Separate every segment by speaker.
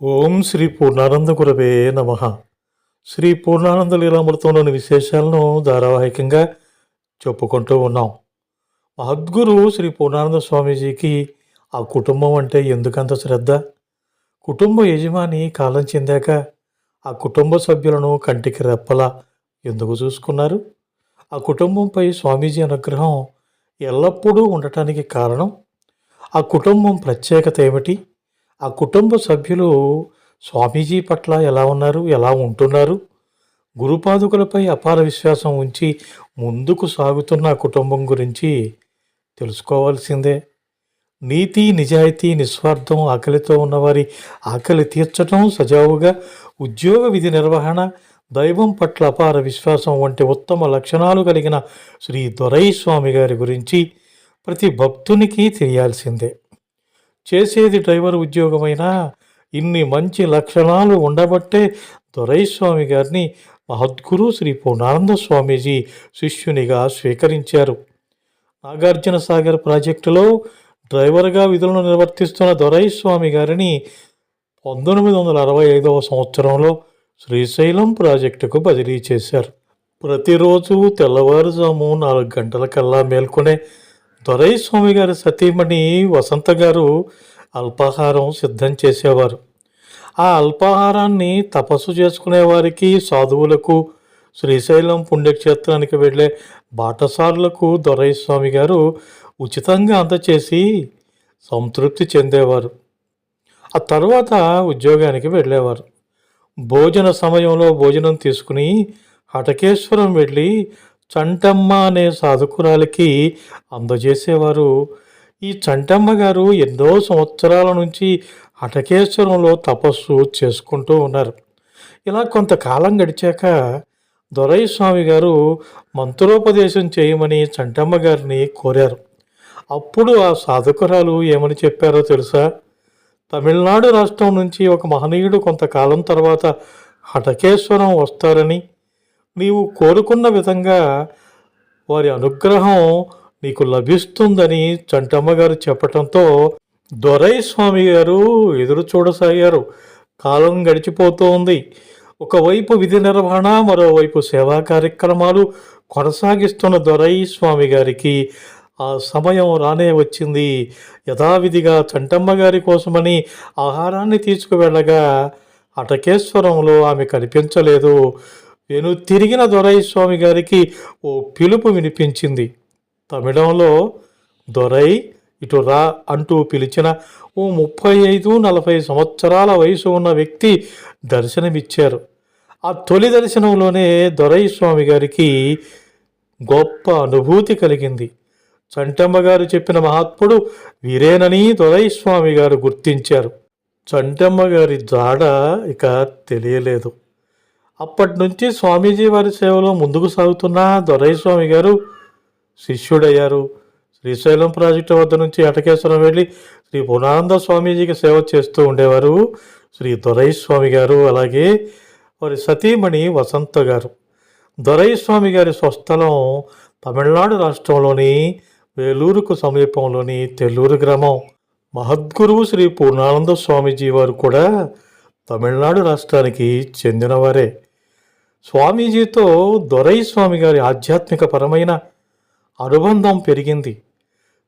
Speaker 1: ఓం శ్రీ పూర్ణానంద గురవే నమ. శ్రీ పూర్ణానంద లీలామృతంలోని విశేషాలను ధారావాహికంగా చెప్పుకుంటూ ఉన్నాం. మహద్గురు శ్రీ పూర్ణానంద స్వామీజీకి ఆ కుటుంబం అంటే ఎందుకంత శ్రద్ధ? కుటుంబ యజమాని కాలం చెందాక ఆ కుటుంబ సభ్యులను కంటికి రెప్పలా ఎందుకు చూసుకున్నారు? ఆ కుటుంబంపై స్వామీజీ అనుగ్రహం ఎల్లప్పుడూ ఉండటానికి కారణం? ఆ కుటుంబం ప్రత్యేకత ఏమిటి? ఆ కుటుంబ సభ్యులు స్వామీజీ పట్ల ఎలా ఉన్నారు ఎలా ఉంటున్నారు? గురుపాదుకులపై అపార విశ్వాసం ఉంచి ముందుకు సాగుతున్న కుటుంబం గురించి తెలుసుకోవాల్సిందే. నీతి నిజాయితీ నిస్వార్థం ఆకలితో ఉన్నవారి ఆకలి తీర్చటం సజావుగా ఉద్యోగ విధి నిర్వహణ దైవం పట్ల అపార విశ్వాసం వంటి ఉత్తమ లక్షణాలు కలిగిన శ్రీ దొరై స్వామి గారి గురించి ప్రతి భక్తునికి తెలియాల్సిందే. చేసేది డ్రైవర్ ఉద్యోగమైనా ఇన్ని మంచి లక్షణాలు ఉండబట్టే దొరైస్వామి గారిని మహద్గురు శ్రీ పూర్ణానంద స్వామీజీ శిష్యునిగా స్వీకరించారు. నాగార్జున సాగర్ ప్రాజెక్టులో డ్రైవర్గా విధులను నిర్వర్తిస్తున్న దొరైస్వామి గారిని పంతొమ్మిది వందల అరవై ఐదవ సంవత్సరంలో శ్రీశైలం ప్రాజెక్టుకు బదిలీ చేశారు. ప్రతిరోజు తెల్లవారుజాము నాలుగు గంటలకల్లా మేల్కొనే దొరై స్వామి గారి సతీమణి వసంత గారు అల్పాహారం సిద్ధం చేసేవారు. ఆ అల్పాహారాన్ని తపస్సు చేసుకునే వారికి సాధువులకు శ్రీశైలం పుణ్యక్షేత్రానికి వెళ్ళే బాటసారులకు దొరై స్వామి గారు ఉచితంగా అందచేసి సంతృప్తి చెందేవారు. ఆ తర్వాత ఉద్యోగానికి వెళ్ళేవారు. భోజన సమయంలో భోజనం తీసుకుని హటకేశ్వరం వెళ్ళి చంటమ్మ అనే సాధకురాలకి అందజేసేవారు. ఈ చంటమ్మ గారు ఎన్నో సంవత్సరాల నుంచి హటకేశ్వరంలో తపస్సు చేసుకుంటూ ఉన్నారు. ఇలా కొంతకాలం గడిచాక దొరయ్య స్వామి గారు మంత్రోపదేశం చేయమని చంటమ్మ గారిని కోరారు. అప్పుడు ఆ సాధకురాలు ఏమని చెప్పారో తెలుసా? తమిళనాడు రాష్ట్రం నుంచి ఒక మహనీయుడు కొంతకాలం తర్వాత హటకేశ్వరం వస్తారని నీవు కోరుకున్న విధంగా వారి అనుగ్రహం నీకు లభిస్తుందని చంటమ్మగారు చెప్పటంతో దొరై స్వామి గారు ఎదురు చూడసాగారు. కాలం గడిచిపోతూ ఉంది ఒకవైపు విధి నిర్వహణ మరోవైపు సేవా కార్యక్రమాలు కొనసాగిస్తున్న దొరై స్వామి గారికి ఆ సమయం రానే వచ్చింది. యథావిధిగా చంటమ్మ గారి కోసమని ఆహారాన్ని తీసుకువెళ్ళగా అటకేశ్వరంలో ఆమె కనిపించలేదు. వెను తిరిగిన దొరై స్వామి గారికి ఓ పిలుపు వినిపించింది. తమిళంలో దొరై ఇటు రా అంటూ పిలిచిన ఓ ముప్పై ఐదు నలభై సంవత్సరాల వయసు ఉన్న వ్యక్తి దర్శనమిచ్చారు. ఆ తొలి దర్శనంలోనే దొరై స్వామి గారికి గొప్ప అనుభూతి కలిగింది. చంటమ్మ గారు చెప్పిన మహాత్ముడు వీరేనని దొరై స్వామి గారు గుర్తించారు. చంటమ్మ గారి జాడ ఇక తెలియలేదు. అప్పటి నుంచి స్వామీజీ వారి సేవలో ముందుకు సాగుతున్న దొరై స్వామి గారు శిష్యుడయ్యారు. శ్రీశైలం ప్రాజెక్టు వద్ద నుంచి అటకేశ్వరం వెళ్ళి శ్రీ పునానంద స్వామీజీకి సేవ చేస్తూ ఉండేవారు శ్రీ దొరై స్వామి గారు. అలాగే వారి సతీమణి వసంత గారు. దొరై స్వామి గారి స్వస్థలం తమిళనాడు రాష్ట్రంలోని వేలూరుకు సమీపంలోని తెల్లూరు గ్రామం. మహద్గురువు శ్రీ పూర్ణానంద స్వామీజీ వారు కూడా తమిళనాడు రాష్ట్రానికి చెందినవారే. స్వామీజీతో దొరై స్వామి గారి ఆధ్యాత్మిక పరమైన అనుబంధం పెరిగింది.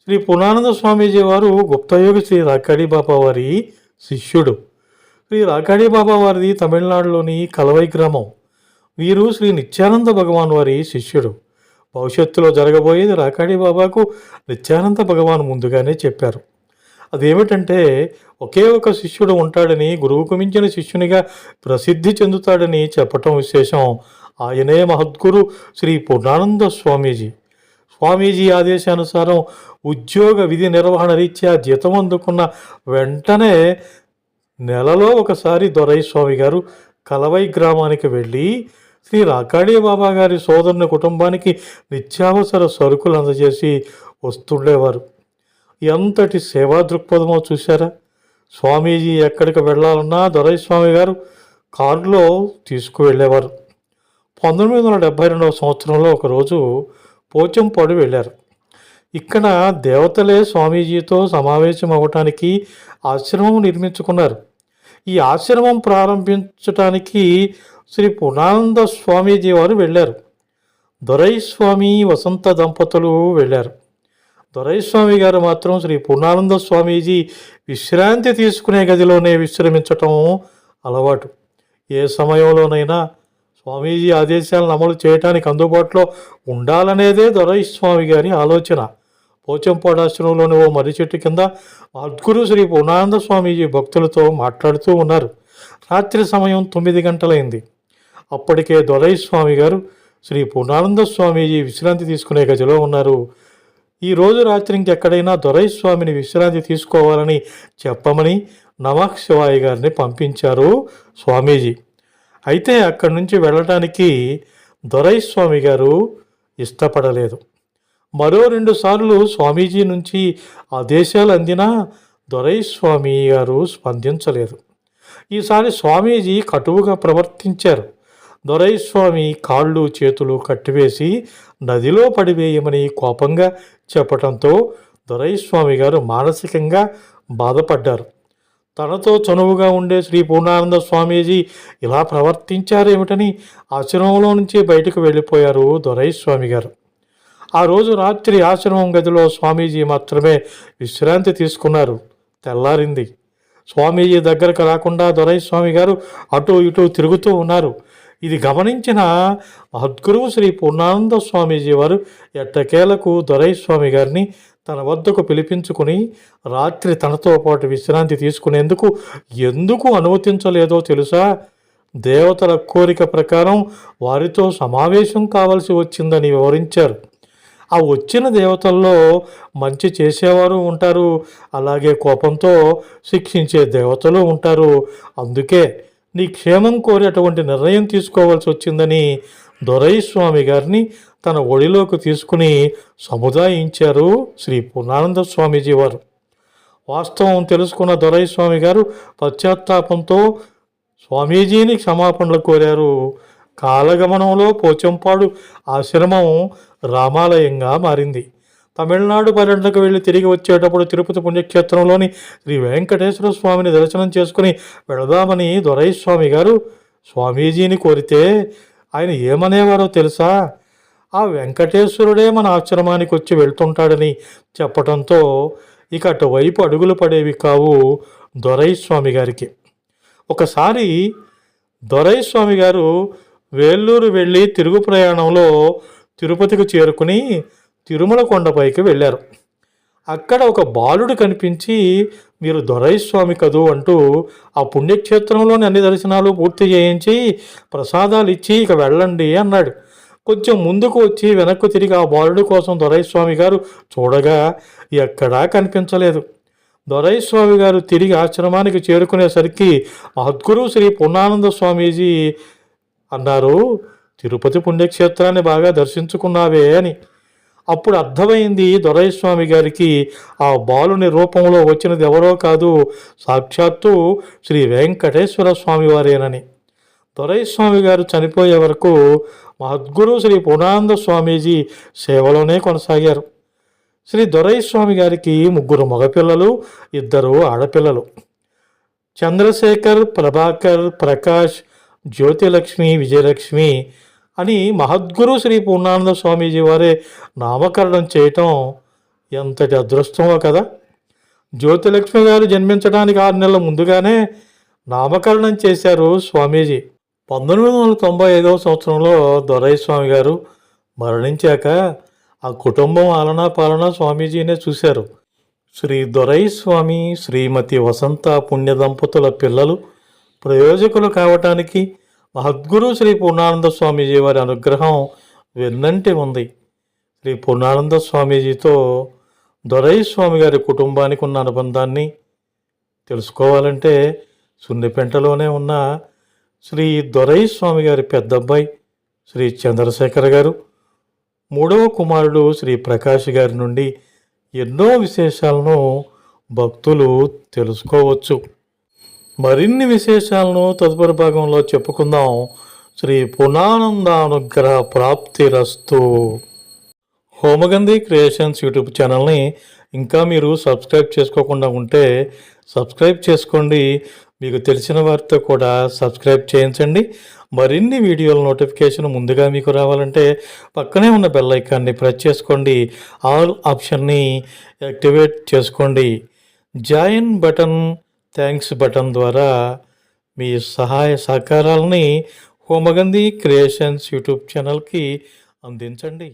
Speaker 1: శ్రీ పునానంద స్వామీజీ వారు గుప్తయోగి శ్రీ రాకాడి బాబా వారి శిష్యుడు. శ్రీ రాకాడి బాబా వారిది తమిళనాడులోని కలవై గ్రామం. వీరు శ్రీ నిత్యానంద భగవాన్ వారి శిష్యుడు. భవిష్యత్తులో జరగబోయేది రాకాడి బాబాకు నిత్యానంద భగవాన్ ముందుగానే చెప్పారు. అదేమిటంటే ఒకే ఒక శిష్యుడు ఉంటాడని గురువుకు మించిన శిష్యునిగా ప్రసిద్ధి చెందుతాడని చెప్పటం విశేషం. ఆయనే మహద్గురు శ్రీ పూర్ణానంద స్వామీజీ. స్వామీజీ ఆదేశానుసారం ఉద్యోగ విధి నిర్వహణ రీత్యా జీతం అందుకున్న వెంటనే నెలలో ఒకసారి దొరై స్వామి గారు కలవై గ్రామానికి వెళ్ళి శ్రీ రాకాడి బాబా గారి సోదరుని కుటుంబానికి నిత్యావసర సరుకులు అందజేసి వస్తుండేవారు. ఎంతటి సేవా దృక్పథమో చూశారా? స్వామీజీ ఎక్కడికి వెళ్ళాలన్నా దొరై స్వామి గారు కారులో తీసుకువెళ్ళేవారు. పంతొమ్మిది వందల డెబ్భై రెండవ సంవత్సరంలో ఒకరోజు పోచంపాడు వెళ్ళారు. ఇక్కడ దేవతలే స్వామీజీతో సమావేశం అవ్వటానికి ఆశ్రమం నిర్మించుకున్నారు. ఈ ఆశ్రమం ప్రారంభించటానికి శ్రీ పునానంద స్వామీజీ వారు వెళ్ళారు. దొరైస్వామి వసంత దంపతులు వెళ్ళారు. దొరైస్వామి గారు మాత్రం శ్రీ పూర్ణానంద స్వామీజీ విశ్రాంతి తీసుకునే గదిలోనే విశ్రమించటం అలవాటు. ఏ సమయంలోనైనా స్వామీజీ ఆదేశాలను అమలు చేయడానికి అందుబాటులో ఉండాలనేదే దొరైస్వామి గారి ఆలోచన. పోచంపాడాశ్రమంలోని ఓ మర్రి చెట్టు కింద అద్గురు శ్రీ పూర్ణానంద స్వామీజీ భక్తులతో మాట్లాడుతూ ఉన్నారు. రాత్రి సమయం తొమ్మిది గంటలైంది. అప్పటికే దొరైస్వామి గారు శ్రీ పూర్ణానంద స్వామీజీ విశ్రాంతి తీసుకునే గదిలో ఉన్నారు. ఈ రోజు రాత్రి ఇంకెక్కడైనా దొరై స్వామిని విశ్రాంతి తీసుకోవాలని చెప్పమని నమః గారిని పంపించారు స్వామీజీ. అయితే అక్కడి నుంచి వెళ్ళటానికి దొరై స్వామి గారు ఇష్టపడలేదు. మరో రెండు సార్లు స్వామీజీ నుంచి ఆదేశాలు అందినా దొరై స్వామి గారు స్పందించలేదు. ఈసారి స్వామీజీ కటువుగా ప్రవర్తించారు. దొరైస్వామి కాళ్ళు చేతులు కట్టివేసి నదిలో పడివేయమని కోపంగా చెప్పటంతో దొరైస్వామి గారు మానసికంగా బాధపడ్డారు. తనతో చనువుగా ఉండే శ్రీ పూర్ణానంద స్వామీజీ ఇలా ప్రవర్తించారేమిటని ఆశ్రమంలో నుంచి బయటకు వెళ్ళిపోయారు దొరైస్వామి గారు. ఆ రోజు రాత్రి ఆశ్రమం గదిలో స్వామీజీ మాత్రమే విశ్రాంతి తీసుకున్నారు. తెల్లారింది. స్వామీజీ దగ్గరకు రాకుండా దొరైస్వామి గారు అటు ఇటు తిరుగుతూ ఉన్నారు. ఇది గమనించిన మహద్గురువు శ్రీ పూర్ణానంద స్వామీజీ వారు ఎట్టకేలకు దొరై స్వామి గారిని తన వద్దకు పిలిపించుకుని రాత్రి తనతో పాటు విశ్రాంతి తీసుకునేందుకు ఎందుకు అనుమతించలేదో తెలుసా? దేవతల కోరిక ప్రకారం వారితో సమావేశం కావలసి వచ్చిందని వివరించారు. ఆ వచ్చిన దేవతల్లో మంచి చేసేవారు ఉంటారు అలాగే కోపంతో శిక్షించే దేవతలు ఉంటారు. అందుకే నీ క్షేమం కోరి అటువంటి నిర్ణయం తీసుకోవాల్సి వచ్చిందని దొరైస్వామి గారిని తన ఒడిలోకి తీసుకుని సముదాయించారు శ్రీ పూర్ణానంద స్వామీజీ వారు. వాస్తవం తెలుసుకున్న దొరైస్వామి గారు పశ్చాత్తాపంతో స్వామీజీని క్షమాపణలు కోరారు. కాలగమనంలో పోచంపాడు ఆశ్రమం రామాలయంగా మారింది. తమిళనాడు పర్యటనకు వెళ్ళి తిరిగి వచ్చేటప్పుడు తిరుపతి పుణ్యక్షేత్రంలోని శ్రీ వెంకటేశ్వర స్వామిని దర్శనం చేసుకుని వెళదామని దొరైస్వామి గారు స్వామీజీని కోరితే ఆయన ఏమనేవారో తెలుసా? ఆ వెంకటేశ్వరుడే మన ఆశ్రమానికి వచ్చి వెళ్తుంటాడని చెప్పటంతో ఇక అటువైపు అడుగులు పడేవి కావు దొరైస్వామి గారికి. ఒకసారి దొరైస్వామి గారు వేల్లూరు వెళ్ళి తిరుగు ప్రయాణంలో తిరుపతికి చేరుకుని తిరుమల కొండపైకి వెళ్ళారు. అక్కడ ఒక బాలుడు కనిపించి మీరు దొరైస్వామి కదూ అంటూ ఆ పుణ్యక్షేత్రంలోని అన్ని దర్శనాలు పూర్తి చేయించి ప్రసాదాలు ఇచ్చి ఇక వెళ్ళండి అన్నాడు. కొంచెం ముందుకు వచ్చి వెనక్కు తిరిగి ఆ బాలుడి కోసం దొరైస్వామి గారు చూడగా ఎక్కడా కనిపించలేదు. దొరైస్వామి గారు తిరిగి ఆశ్రమానికి చేరుకునేసరికి మహద్గురు శ్రీ పూర్ణానంద స్వామీజీ అన్నారు. తిరుపతి పుణ్యక్షేత్రాన్ని బాగా దర్శించుకున్నావే అని. అప్పుడు అర్థమైంది దొరైస్వామి గారికి ఆ బాలుని రూపంలో వచ్చినది ఎవరో కాదు సాక్షాత్తు శ్రీ వెంకటేశ్వర స్వామి వారేనని. దొరైస్వామి గారు చనిపోయే వరకు మహద్గురు శ్రీ పూర్ణానంద స్వామీజీ సేవలోనే కొనసాగారు. శ్రీ దొరైస్వామి గారికి ముగ్గురు మగపిల్లలు ఇద్దరు ఆడపిల్లలు. చంద్రశేఖర్ ప్రభాకర్ ప్రకాష్ జ్యోతిలక్ష్మి విజయలక్ష్మి అని మహద్గురు శ్రీ పూర్ణానంద స్వామీజీ వారే నామకరణం చేయటం ఎంతటి అదృష్టమో కదా. జ్యోతిలక్ష్మి గారు జన్మించడానికి ఆరు నెలల ముందుగానే నామకరణం చేశారు స్వామీజీ. పంతొమ్మిది వందల తొంభై ఐదవ సంవత్సరంలో దొరయ్య స్వామి గారు మరణించాక ఆ కుటుంబం ఆలనా పాలన స్వామీజీనే చూశారు. శ్రీ దొరయ్య స్వామి శ్రీమతి వసంత పుణ్య దంపతుల పిల్లలు ప్రయోజకులు కావటానికి మహద్గురు శ్రీ పూర్ణానంద స్వామీజీ వారి అనుగ్రహం వెన్నంటి ఉంది. శ్రీ పూర్ణానంద స్వామీజీతో దొరై స్వామి గారి కుటుంబానికి ఉన్న అనుబంధాన్ని తెలుసుకోవాలంటే సున్నిపెంటలోనే ఉన్న శ్రీ దొరై స్వామి గారి పెద్దబ్బాయి శ్రీ చంద్రశేఖర్ గారు మూడవ కుమారుడు శ్రీ ప్రకాష్ గారి నుండి ఎన్నో విశేషాలను భక్తులు తెలుసుకోవచ్చు. మరిన్ని విశేషాలను తదుపరి భాగంలో చెప్పుకుందాం. శ్రీ పునానందానుగ్రహ ప్రాప్తి రస్తు. హోమగంధి క్రియేషన్స్ యూట్యూబ్ ఛానల్ని ఇంకా మీరు సబ్స్క్రైబ్ చేసుకోకుండా ఉంటే సబ్స్క్రైబ్ చేసుకోండి. మీకు తెలిసిన వారితో కూడా సబ్స్క్రైబ్ చేయించండి. మరిన్ని వీడియోల నోటిఫికేషన్ ముందుగా మీకు రావాలంటే పక్కనే ఉన్న బెల్ ఐకాన్ని ప్రెస్ చేసుకోండి. ఆల్ ఆప్షన్ని యాక్టివేట్ చేసుకోండి. జాయిన్ బటన్ థ్యాంక్స్ బటన్ ద్వారా మీ సహాయ సహకారాలని హోమగంధి క్రియేషన్స్ యూట్యూబ్ ఛానల్కి అందించండి.